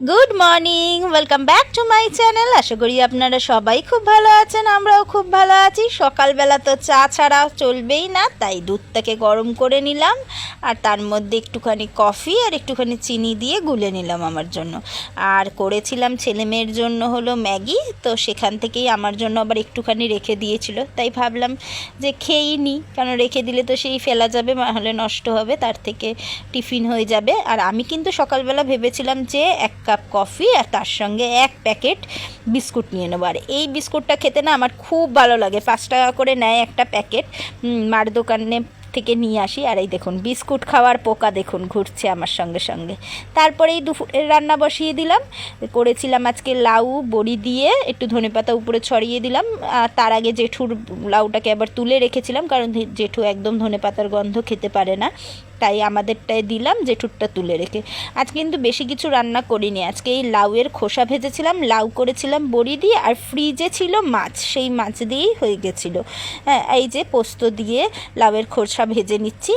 Good morning welcome back to my channel আশা করি আপনারা সবাই খুব ভালো আছেন, আমরাও খুব ভালো আছি। সকালবেলা তো চা ছাড়া চলবেই না, তাই দুধটাকে গরম করে নিলাম। আর তার মধ্যে একটুখানি কফি আর একটুখানি চিনি দিয়ে গুলে নিলাম আমার জন্য। আর করেছিলাম ছেলে মেয়ের জন্য হলো ম্যাগি, তো সেখান থেকেই আমার জন্য আবার একটুখানি রেখে দিয়েছিল। তাই ভাবলাম যে খেয়েই নিই কারণ রেখে দিলে তো সেই ফেলা যাবে হলে নষ্ট হবে, তার থেকে টিফিন হয়ে যাবে। আর আমি কিন্তু সকালবেলা ভেবেছিলাম যে এক কাপ কফি আর তার সঙ্গে এক প্যাকেট বিস্কুট নিয়ে নেব। আর এই বিস্কুটটা খেতে না আমার খুব ভালো লাগে। পাঁচ টাকা করে নেয় একটা প্যাকেট মার দোকানে থেকে নিয়ে আসি। আর এই দেখুন, বিস্কুট খাওয়ার পোকা দেখুন, ঘুরছে আমার সঙ্গে সঙ্গে। তারপরেই দুপুরের রান্না বসিয়ে দিলাম। করেছিলাম আজকে লাউ, বড়ি দিয়ে একটু ধনেপাতা উপরে ছড়িয়ে দিলাম। আর তার আগে জেঠুর লাউটাকে আবার তুলে রেখেছিলাম। কারণ জেঠু একদম ধনেপাতার গন্ধ খেতে পারে না। তাই আমাদেরটাই দিলাম জেঠুরটা তুলে রেখে। আজ কিন্তু বেশি কিছু রান্না করিনি। আজকে এই লাউয়ের খোসা ভেজেছিলাম, লাউ করেছিলাম বড়ি দিয়ে আর ফ্রিজে ছিল মাছ। সেই মাছ দিয়েই হয়ে গেছিল। হ্যাঁ এই যে পোস্ত দিয়ে লাউয়ের খোসা ভেজে নিচ্ছি।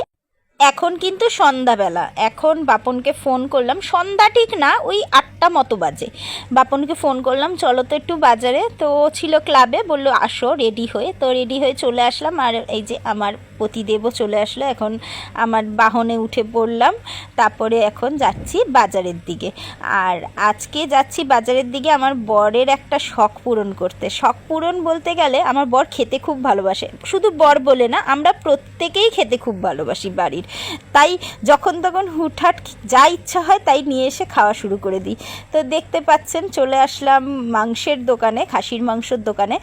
এখন কিন্তু সন্ধ্যাবেলা। এখন বাপনকে ফোন করলাম। সন্ধ্যা ঠিক না, ওই আটটা মতো বাজে। বাপনকে ফোন করলাম, চলো তো একটু বাজারে। তো ছিল ক্লাবে বলল, আসো রেডি হয়ে। তো রেডি হয়ে চলে আসলাম। আর এই যে আমার পতিদেবও চলে আসলো। এখন আমার বাহনে উঠে পড়লাম। তারপরে এখন যাচ্ছি বাজারের দিকে। আর আজকে যাচ্ছি বাজারের দিকে আমার বরের একটা শখ পূরণ করতে। শখ পূরণ বলতে গেলে আমার বর খেতে খুব ভালোবাসে। শুধু বর বলে না, আমরা প্রত্যেকেই খেতে খুব ভালোবাসি বাড়ির। তাই যখন তখন হুটহাট যা ইচ্ছা হয় তাই নিয়ে এসে খাওয়া শুরু করে দিই। তো দেখতে পাচ্ছেন চলে আসলাম মাংসের দোকানে খাসির মাংসের দোকানে।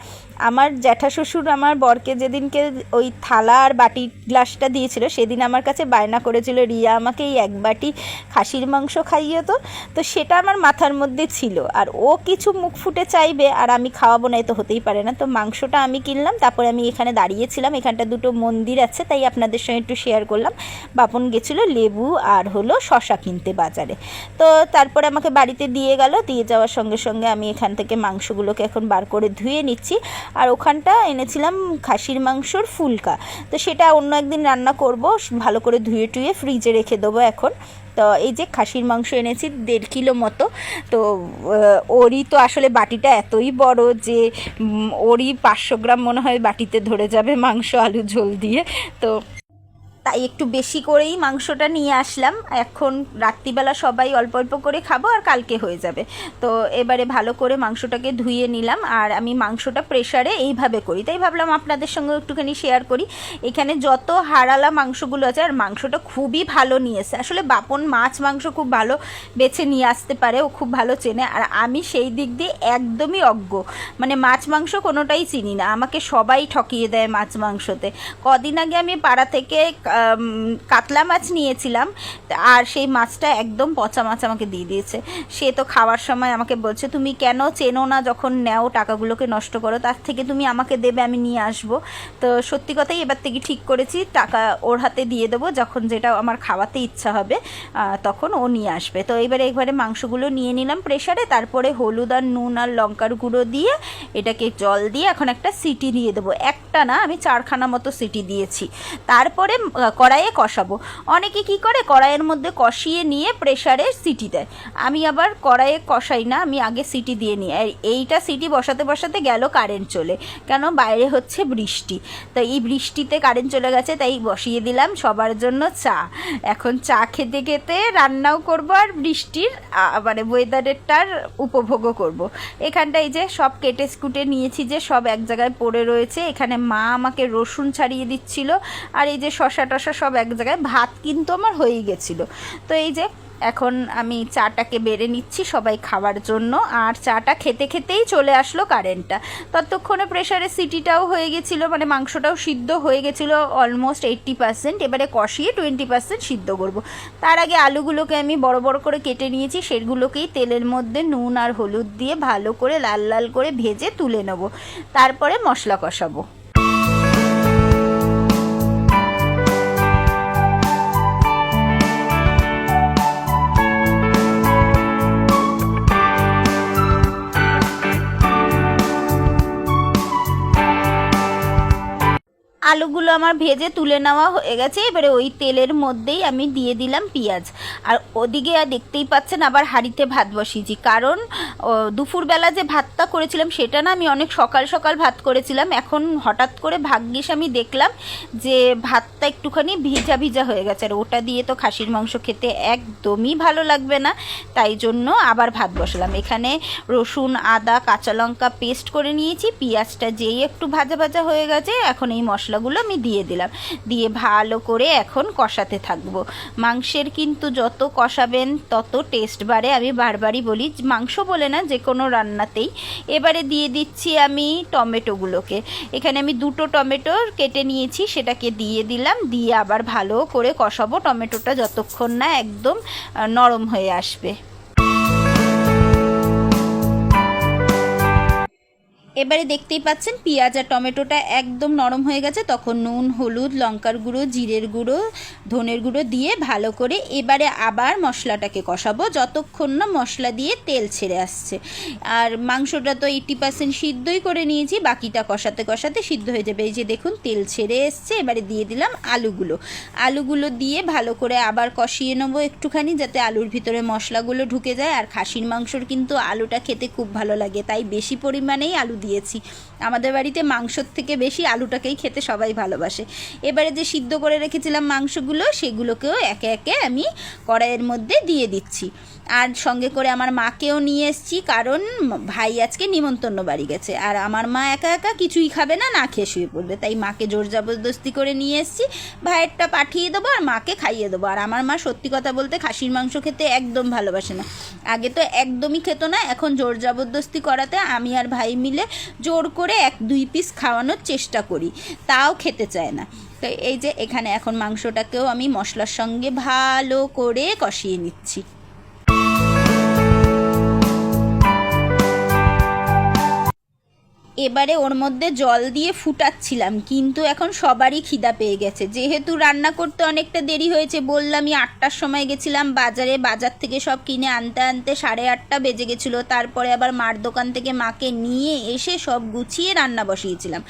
আমার জ্যাঠা শ্বশুর আমার বরকে যেদিনকে ওই থালা আর বাটি গ্লাসটা দিয়েছিল, সেদিন আমার কাছে বায়না করেছিল, রিয়া আমাকে এই এক বাটি খাসির মাংস খাইয়ে তো তো সেটা আমার মাথার মধ্যে ছিল। আর ও কিছু মুখ ফুটে চাইবে, আর আমি খাওয়াবো না তো হতেই পারে না। তো মাংসটা আমি কিনলাম, তারপরে আমি এখানে দাঁড়িয়েছিলাম, এখানটা দুটো মন্দির আছে, তাই আপনাদের সঙ্গে একটু শেয়ার করলাম। বাপন গেছিল লেবু আর হলো শশা কিনতে বাজারে। তো তারপরে আমাকে বাড়িতে দিয়ে গেল, দিয়ে যাওয়ার সঙ্গে সঙ্গে আমি এখান থেকে মাংসগুলোকে এখন বার করে ধুয়ে নিচ্ছি। আর ওখানটা এনেছিলাম খাসির মাংসর ফুলকা। তো সেটা অন্য একদিন রান্না করব, ভালো করে ধুয়ে টুয়ে ফ্রিজে রেখে দেবো এখন। তো এই যে খাসির মাংস এনেছি, দেড় কিলো মতো। তো ওরই তো আসলে বাটিটা এতই বড় যে ওরই পাঁচশো গ্রাম মনে হয় বাটিতে ধরে যাবে মাংস আলু ঝোল দিয়ে। তো তাই একটু বেশি করেই মাংসটা নিয়ে আসলাম। এখন রাত্রিবেলা সবাই অল্প অল্প করে খাব আর কালকে হয়ে যাবে। তো এবারে ভালো করে মাংসটাকে ধুয়ে নিলাম আর আমি মাংসটা প্রেশারে এইভাবে করি। তাই ভাবলাম আপনাদের সঙ্গে একটুখানি শেয়ার করি। এখানে যত হারালা মাংসগুলো আছে আর মাংসটা খুবই ভালো নিয়েছে। আসলে বাপন মাছ মাংস খুব ভালো বেছে নিয়ে আসতে পারে, ও খুব ভালো চেনে। আর আমি সেই দিক দিয়ে একদমই অজ্ঞ। মানে মাছ মাংস কোনোটাই চিনি না। আমাকে সবাই ঠকিয়ে দেয় মাছ মাংসতে। কদিন আগে আমি পাড়া থেকে কাতলা মাছ নিয়েছিলাম, আর সেই মাছটা একদম পচা মাছ আমাকে দিয়ে দিয়েছে। সে তো খাওয়ার সময় আমাকে বলছে, তুমি কেন চেনো না যখন নেও টাকাগুলোকে নষ্ট করো, তার থেকে তুমি আমাকে দেবে, আমি নিয়ে আসব। তো সত্যি কথাই এবার থেকে ঠিক করেছি, টাকা ওর হাতে দিয়ে দেবো, যখন যেটা আমার খাওয়াতে ইচ্ছা হবে তখন ও নিয়ে আসবে। তো এবারে একবারে মাংসগুলো নিয়ে নিলাম প্রেশারে, তারপরে হলুদ আর নুন আর লঙ্কার গুঁড়ো দিয়ে এটাকে জল দিয়ে এখন একটা সিটি দিয়ে দেবো। একটা না, আমি চারখানা মতো সিটি দিয়েছি। তারপরে কড়াইয়ে কষাবো। অনেকে কি করে? কড়াইয়ের মধ্যে কষিয়ে নিয়ে প্রেশারে সিটি দেয়। আমি আবার কড়াইয়ে কষাই না, আমি আগে সিটি দিয়ে নিই। আর এইটা সিটি বসাতে বসাতে গেল কারেন্ট চলে। কেন? বাইরে হচ্ছে বৃষ্টি। তো এই বৃষ্টিতে কারেন্ট চলে গেছে, তাই বসিয়ে দিলাম সবার জন্য চা। এখন চা খেতে খেতে রান্নাও করব আর বৃষ্টির মানে ওয়েদারেরটার উপভোগও করব। এখানটা এই যে সব কেটে স্কুটে নিয়েছি যে সব এক জায়গায় পড়ে রয়েছে। এখানে মা আমাকে রসুন ছাড়িয়ে দিচ্ছিল। আর এই যে শশা টশা সব এক জায়গায়, ভাত কিন্তু আমার হয়েই গেছিল। তো এই যে, এখন আমি চাটাকে বেড়ে নিচ্ছি সবাই খাওয়ার জন্য, আর চাটা খেতে খেতেই চলে আসলো কারেন্টটা ততক্ষণে প্রেশারে সিটিটাও হয়ে গেছিল মানে মাংসটাও সিদ্ধ হয়ে গেছিল অলমোস্ট এইট্টি পার্সেন্ট এবারে কষিয়ে টোয়েন্টি পার্সেন্ট সিদ্ধ করব। তার আগে আলুগুলোকে আমি বড় বড় করে কেটে নিয়েছি, সেগুলোকেই তেলের মধ্যে নুন আর হলুদ দিয়ে ভালো করে লাল লাল করে ভেজে তুলে নেব। তারপরে মশলা কষাবো। আলুগুলো আমার ভেজে তুলে নেওয়া হয়ে গেছে। এবারে ওই তেলের মধ্যেই আমি দিয়ে দিলাম পেঁয়াজ। আর ওদিকে আর দেখতেই পাচ্ছেন আবার হাঁড়িতে ভাত বসিয়েছি। কারণ দুপুরবেলা যে ভাতটা করেছিলাম সেটা না আমি অনেক সকাল সকাল ভাত করেছিলাম। এখন হঠাৎ করে ভাগ্যিস আমি দেখলাম যে ভাতটা একটুখানি ভিজা ভিজা হয়ে গেছে। আর ওটা দিয়ে তো খাসির মাংস খেতে একদমই ভালো লাগবে না। তাই জন্য আবার ভাত বসালাম। এখানে রসুন, আদা, কাঁচা লঙ্কা পেস্ট করে নিয়েছি। পেঁয়াজটা যেই একটু ভাজা ভাজা হয়ে গেছে, এখন এই মশলাগুলো আমি দিয়ে দিলাম। দিয়ে ভালো করে এখন কষাতে থাকব। মাংসের কিন্তু যত কষাবেন, তত টেস্ট বাড়ে। আমি বারবারই বলি, মাংস বলে না, যে কোনো রান্নাতেই। এবারে দিয়ে দিচ্ছি আমি টমেটোগুলোকে। এখানে আমি দুটো টমেটো কেটে নিয়েছি, সেটাকে দিয়ে দিলাম। দিয়ে আবার ভালো করে কষাবো। টমেটোটা যতক্ষণ না একদম নরম হয়ে আসবে। এবারে দেখতেই পাচ্ছেন, পেঁয়াজ আর টমেটোটা একদম নরম হয়ে গেছে। তখন নুন, হলুদ, লঙ্কার গুঁড়ো, জিরের গুঁড়ো, ধনের গুঁড়ো দিয়ে ভালো করে এবারে আবার মশলাটাকে কষাবো। যতক্ষণ না মশলা দিয়ে তেল ছেড়ে আসছে। আর মাংসটা তো এইটি পার্সেন্ট সিদ্ধই করে নিয়েছি, বাকিটা কষাতে কষাতে সিদ্ধ হয়ে যাবে। এই যে দেখুন, তেল ছেড়ে এসছে, এবারে দিয়ে দিলাম আলুগুলো। আলুগুলো দিয়ে ভালো করে আবার কষিয়ে নেব একটুখানি, যাতে আলুর ভিতরে মশলাগুলো ঢুকে যায়। আর খাসির মাংসর কিন্তু আলুটা খেতে খুব ভালো লাগে, তাই বেশি পরিমাণেই আলু দিয়েছি। আমাদের বাড়িতে মাংসর থেকে বেশি আলুটাকেই খেতে সবাই ভালোবাসে। এবারে যে সিদ্ধ করে রেখেছিলাম মাংসগুলো, সেগুলোকেও একে একে আমি কড়াইয়ের মধ্যে দিয়ে দিচ্ছি। আর সঙ্গে করে আমার মাকেও নিয়ে এসেছি, কারণ ভাই আজকে নিমন্ত্রণ বাড়ি গেছে। আর আমার মা একা একা কিছুই খাবে না না খেয়ে শুয়ে পড়বে। তাই মাকে জোর জবরদস্তি করে নিয়ে এসেছি। ভাইয়েরটা পাঠিয়ে দেবো আর মাকে খাইয়ে দেবো। আর আমার মা সত্যি কথা বলতে খাসির মাংস খেতে একদম ভালোবাসে না। আগে তো একদমই খেত না, এখন জোর জবরদস্তি করাতে আমি আর ভাই মিলে জোর করে এক দুই পিস খাওয়ানোর চেষ্টা করি। তাও খেতে চায় না। তো এই যে এখানে এখন মাংসটাকেও আমি মশলার সঙ্গে ভালো করে কষিয়ে নিচ্ছি। এবারে ওর মধ্যে জল দিয়ে ফুটাচ্ছিলাম, কিন্তু এখন সবারই খিদা পেয়ে গেছে। যেহেতু রান্না করতে অনেকটা দেরি হয়েছে, বললামই আটটার সময় গেছিলাম, বাজারে বাজার থেকে সব কিনে আনতে আনতে সাড়ে আটটা বেজে গেছিল, তারপরে আবার মার দোকান থেকে মাকে নিয়ে এসে সব গুছিয়ে রান্না বসিয়েছিলাম।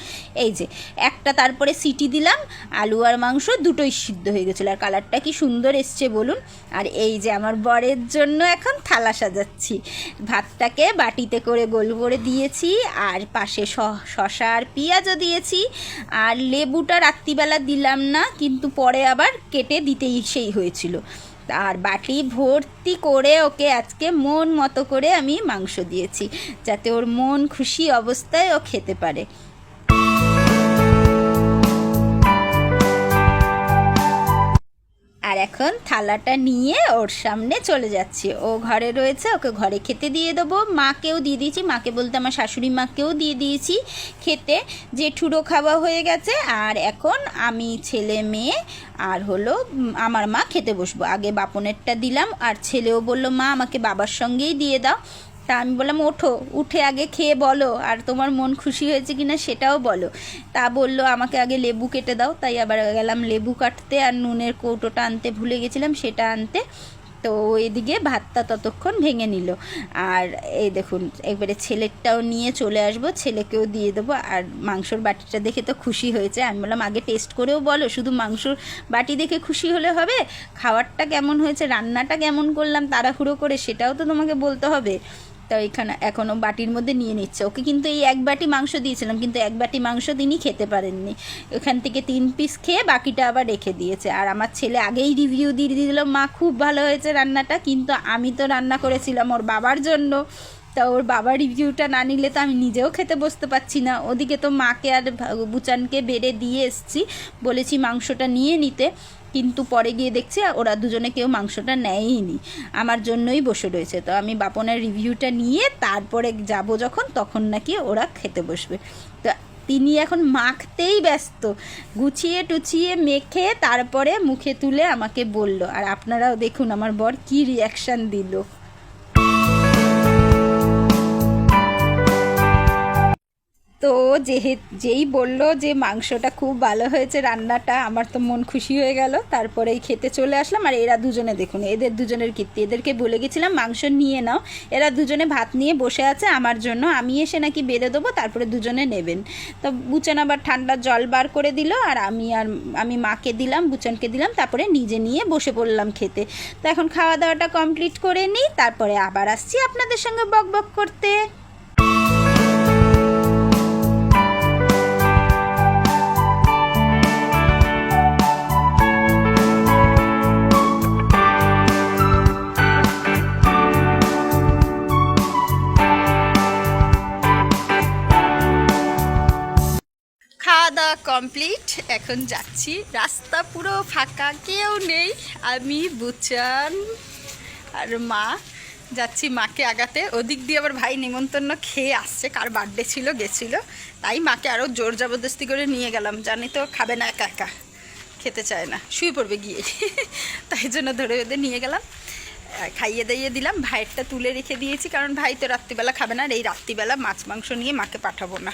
এই যে, একটা তারপরে সিটি দিলাম, আলু আর মাংস দুটোই সিদ্ধ হয়ে গেছিল, আর কালারটা কি সুন্দর এসছে বলুন। আর এই যে, আমার বরের জন্য এখন থালা সাজাচ্ছি, ভাতটাকে বাটিতে করে গোল করে দিয়েছি, আর পাশে শ- শশা আর পেঁয়াজও দিয়েছি। আর লেবুটা রাত্রিবেলা দিলাম না, কিন্তু পরে আবার কেটে দিতেই সেই হয়েছিল। আর বাটি ভর্তি করে ওকে আজকে মন মতো করে আমি মাংস দিয়েছি, যাতে ওর মন খুশি অবস্থায় ও খেতে পারে। এখন থালাটা নিয়ে ওর সামনে চলে যাচ্ছি। ও ঘরে রয়েছে, ওকে ঘরে খেতে দিয়ে দেবো। মাকেও দিয়ে দিয়েছি। মাকে বলতে আমার শাশুড়ি মাকেও দিয়ে দিয়েছি খেতে। জেঠুরো খাওয়া হয়ে গেছে। আর এখন আমি ছেলে মেয়ে আর হলো আমার মা খেতে বসবো। আগে বাপনেরটা দিলাম আর ছেলেও বলল, মা, আমাকে বাবার সঙ্গেই দিয়ে দাও। তা আমি বললাম, ওঠো, উঠে আগে খেয়ে বলো, আর তোমার মন খুশি হয়েছে কি না সেটাও বলো। তা বলল, আমাকে আগে লেবু কেটে দাও। তাই আবার গেলাম লেবু কাটতে, আর নুনের কৌটোটা আনতে ভুলে গেছিলাম, সেটা আনতে। তো এদিকে ভাতটা ততক্ষণ ভেঙে নিল। আর এই দেখুন একবারে ছেলেরটাও নিয়ে চলে আসব, ছেলেকেও দিয়ে দেবো, আর মাংসর বাটিটা দেখে তো খুশি হয়েছে। আমি বললাম, আগে টেস্ট করেও বলো, শুধু মাংসর বাটি দেখে খুশি হলে হবে? খাবারটা কেমন হয়েছে, রান্নাটা কেমন করলাম, তাড়াহুড়ো করে সেটাও তো তোমাকে বলতে হবে। তো এখানে এখনও বাটির মধ্যে নিয়ে নিচ্ছে। ওকে কিন্তু এই এক বাটি মাংস দিয়েছিলাম, কিন্তু এক বাটি মাংস তিনি খেতে পারেননি। ওখান থেকে তিন পিস খেয়ে বাকিটা আবার রেখে দিয়েছে। আর আমার ছেলে আগেই রিভিউ দিয়ে দিল, মা, খুব ভালো হয়েছে রান্নাটা, কিন্তু আমি তো রান্না করেছিলাম ওর বাবার জন্য। তা ওর বাবার রিভিউটা না নিলে তো আমি নিজেও খেতে বসতে পারছি না। ওদিকে তো মাকে আর বুচানকে বেড়ে দিয়ে এসছি। বলেছি মাংসটা নিয়ে নিতে। কিন্তু পরে গিয়ে দেখছি ওরা দুজনে কেউ মাংসটা নেয়ই আমার জন্যই বসে রয়েছে। তো আমি বাপনের রিভিউটা নিয়ে তারপরে যাব যখন, তখন নাকি ওরা খেতে বসবে। তো তিনি এখন মাখতেই ব্যস্ত। গুছিয়ে টুছিয়ে মেখে তারপরে মুখে তুলে আমাকে বলল। আর আপনারাও দেখুন আমার বর কি রিয়াকশান দিল। তো যেহে, যেই বলল যে মাংসটা খুব ভালো হয়েছে রান্নাটা, আমার তো মন খুশি হয়ে গেল। তারপরেই খেতে চলে আসলাম। আর এরা দুজনে দেখুন, এদের দুজনের কীর্তি। এদেরকে বলে গেছিলাম, মাংস নিয়ে নাও। এরা দুজনে ভাত নিয়ে বসে আছে আমার জন্য। আমি এসে নাকি বেঁধে দেবো, তারপরে দুজনে নেবেন। তো বুচন আবার ঠান্ডা জল বার করে দিল, আর আমি আর আমি মাকে দিলাম, বুচনকে দিলাম, তারপরে নিজে নিয়ে বসে পড়লাম খেতে। তো এখন খাওয়া দাওয়াটা কমপ্লিট করে নিই, তারপরে আবার আসছি আপনাদের সঙ্গে বক বক করতে। কমপ্লিট এখন যাচ্ছি। রাস্তা পুরো ফাঁকা, কেউ নেই। আমি, বুচান আর মা। যাচ্ছি মাকে আগাতে। ওদিক দিয়ে আবার ভাই নিমন্ত্রণ খেয়ে আসছে। কার বার্থডে ছিল, গেছিল। তাই মাকে আরও জোর জবরদস্তি করে নিয়ে গেলাম। জানি তো খাবে না একা একা। খেতে চায় না। শুয়ে পড়বে গিয়ে। তাই জন্য ধরে ওদের নিয়ে গেলাম। খাইয়ে দাইয়ে দিলাম। ভাইয়েরটা তুলে রেখে দিয়েছি, কারণ ভাই তো রাত্রিবেলা খাবে না, আর এই রাত্রিবেলা মাছ, মাংস নিয়ে মাকে পাঠাবো না।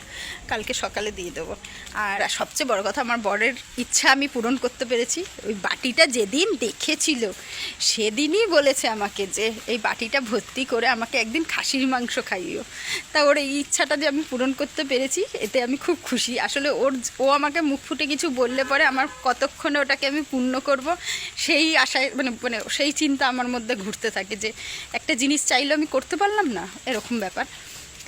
কালকে সকালে দিয়ে দেবো। আর সবচেয়ে বড় কথা, আমার বরের ইচ্ছা আমি পূরণ করতে পেরেছি। ওই বাটিটা যেদিন দেখেছিল, সেদিনই বলেছে আমাকে যে, এই বাটিটা ভর্তি করে আমাকে একদিন খাসির মাংস খাইও। তা ওর এই ইচ্ছাটা যে আমি পূরণ করতে পেরেছি, এতে আমি খুব খুশি। আসলে ওর ও আমাকে মুখ ফুটে কিছু বললে পরে আমার কতক্ষণে ওটাকে আমি পূর্ণ করব, সেই আশায় মানে মানে সেই চিন্তা আমার মধ্যে ঘুরতে থাকে যে একটা জিনিস চাইলে আমি করতে পারলাম না এরকম ব্যাপার।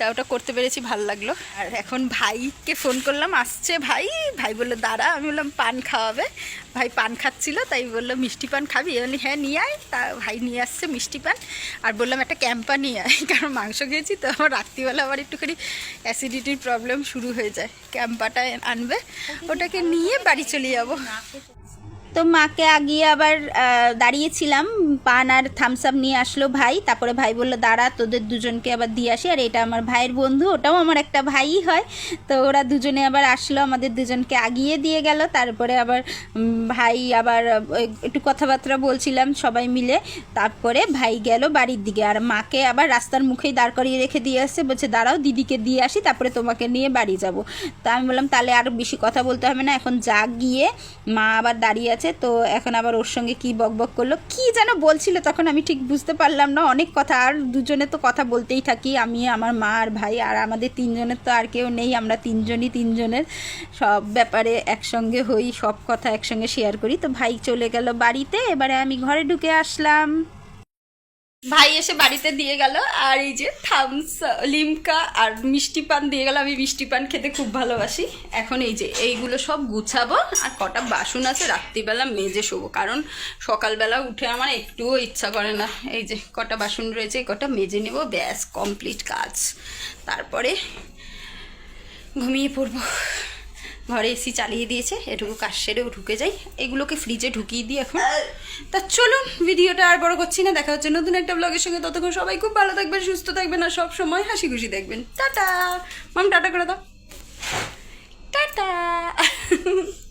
তা ওটা করতে পেরেছি ভালো লাগল। আর এখন ভাইকে ফোন করলাম আসছে ভাই। ভাই বলল দাঁড়া। আমি বললাম পান খাওয়াবে। ভাই পান খাচ্ছিল তাই বলল মিষ্টি পান খাবি? আমি বলি, হ্যাঁ নিয়ে আয়। তা ভাই নিয়ে আসছে মিষ্টি পান। আর বললাম একটা ক্যাম্পা নিয়ে আয়। কারণ মাংস খেয়েছি তো আমার রাত্রিবেলা আবার একটুখানি অ্যাসিডিটির প্রবলেম শুরু হয়ে যায়। ক্যাম্পাটা আনবে। ওটাকে নিয়ে বাড়ি চলে যাব। তো মাকে আগিয়ে আবার দাঁড়িয়েছিলাম। পান আর থামস আপ নিয়ে আসলো ভাই। তারপরে ভাই বলল, দাঁড়া, তোদের দুজনকে আবার দিয়ে আসি। আর এটা আমার ভাইয়ের বন্ধু, ওটাও আমার একটা ভাইই হয়। তো ওরা দুজনে আবার আসলো, আমাদের দুজনকে আগিয়ে দিয়ে গেল। তারপরে আবার ভাই আবার একটু কথাবার্তা বলছিলাম সবাই মিলে। তারপরে ভাই গেল বাড়ির দিকে। আর মাকে আবার রাস্তার মুখেই দাঁড় করিয়ে রেখে দিয়ে আসছে। বলছে, দাঁড়াও, দিদিকে দিয়ে আসি, তারপরে তোমাকে নিয়ে বাড়ি যাব। তা আমি বললাম, তাহলে আর বেশি কথা বলতে হবে না। এখন যা গিয়ে মা আবার দাঁড়িয়ে আছে তো এখন আবার ওর সঙ্গে কি বক করল, কি যেন বলছিল তখন আমি ঠিক বুঝতে পারলাম না। অনেক কথা, আর দুজনে তো কথা বলতেই থাকি, আমি, আমার মা আর ভাই, আর আমাদের তিনজনের তো আর কেউ নেই, আমরা তিনজনই তিনজনের সব ব্যাপারে একসঙ্গে হই, সব কথা একসঙ্গে শেয়ার করি। তো ভাই চলে গেল বাড়িতে, এবারে আমি ঘরে ঢুকে আসলাম। ভাই এসে বাড়িতে দিয়ে গেল, আর এই যে থামস লিমকা আর মিষ্টি পান দিয়ে গেল। আমি মিষ্টি পান খেতে খুব ভালোবাসি। এখন এই যে এইগুলো সব গুছাবো, আর কটা বাসন আছে রাত্রিবেলা মেজে শোবো। কারণ সকালবেলা উঠে আমার একটুও ইচ্ছা করে না। এই যে কটা বাসন রয়েছে কটা মেজে নেব, ব্যাস কমপ্লিট কাজ। তারপরে ঘুমিয়ে পড়ব। ঘরে এসি চালিয়ে দিয়েছে এটুকু কাজ সেরেও ঢুকে যাই। এগুলোকে ফ্রিজে ঢুকিয়ে দিই এখন। হ্যাঁ। তা চলুন ভিডিওটা আর বড় করছি না দেখা হচ্ছে নতুন একটা ব্লগের সঙ্গে। ততক্ষণ সবাই খুব ভালো থাকবেন সুস্থ থাকবেন আর সব সময় হাসি খুশি দেখবেন। টাটা! মাম টাটা করে দাও। টাটা!